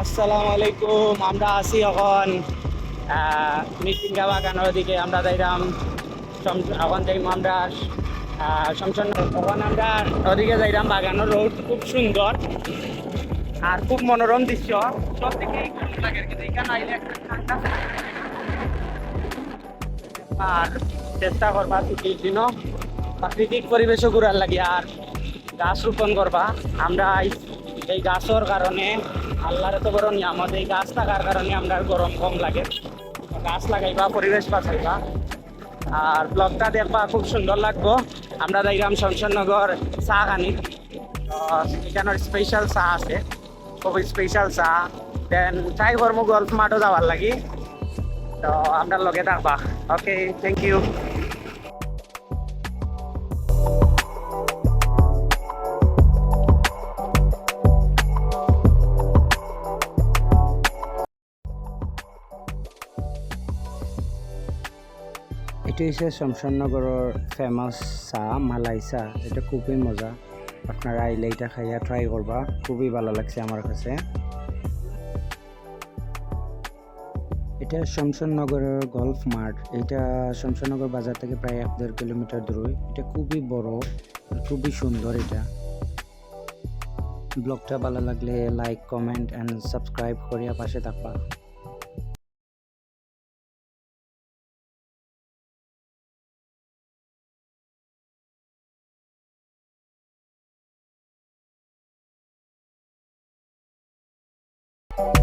আসসালামু আলাইকুম, আমরা আছি এখন মৃত্যুঙ্গা বাগানের দিকে, আমরা যাইলাম শম- এখন যাইম আমরা শমশান তখন আমরা ওদিকে যাইলাম বাগানের রোড, খুব সুন্দর আর খুব মনোরম দৃশ্য। সব থেকে এখানে আর চেষ্টা করবা ছুটির দিনও প্রাকৃতিক পরিবেশও ঘুরার লাগে আর গাছ রোপণ করবা। আমরা এই- গাছের কারণে আল্লাহর এত বড় নিয়ামত, এই গাছ থাকার কারণে আমরা গরম কম লাগে। গাছ লাগাইবা, পরিবেশ বাঁচাইবা। আর ব্লগটা দেখবা, খুব সুন্দর লাগবো। আমরা যাইলাম শমশাননগর চা খানি। এখানের স্পেশাল চা আছে। খুব স্পেশাল চা। দেন ট্রাই করব গল্ফ মাঠও যাওয়ার লাগি। তো আমরা লগে থাকবা। ওকে থ্যাংক ইউ এটা হচ্ছে শমশাননগরের ফেমাস চা মালাই চা এটা খুবই মজা। আপনারা আইলে এটা খাইয়া ট্রাই করবা খুবই ভালো লাগছে আমার কাছে। এটা শমশাননগরের গল্ফ মাঠ এটা শমশাননগর বাজার থেকে প্রায় এক দেড় কিলোমিটার দূরে এটা খুবই বড়, খুবই সুন্দর এটা। ব্লগটা ভালো লাগলে লাইক কমেন্ট অ্যান্ড সাবস্ক্রাইব করিয়া পাশে থাকবা। you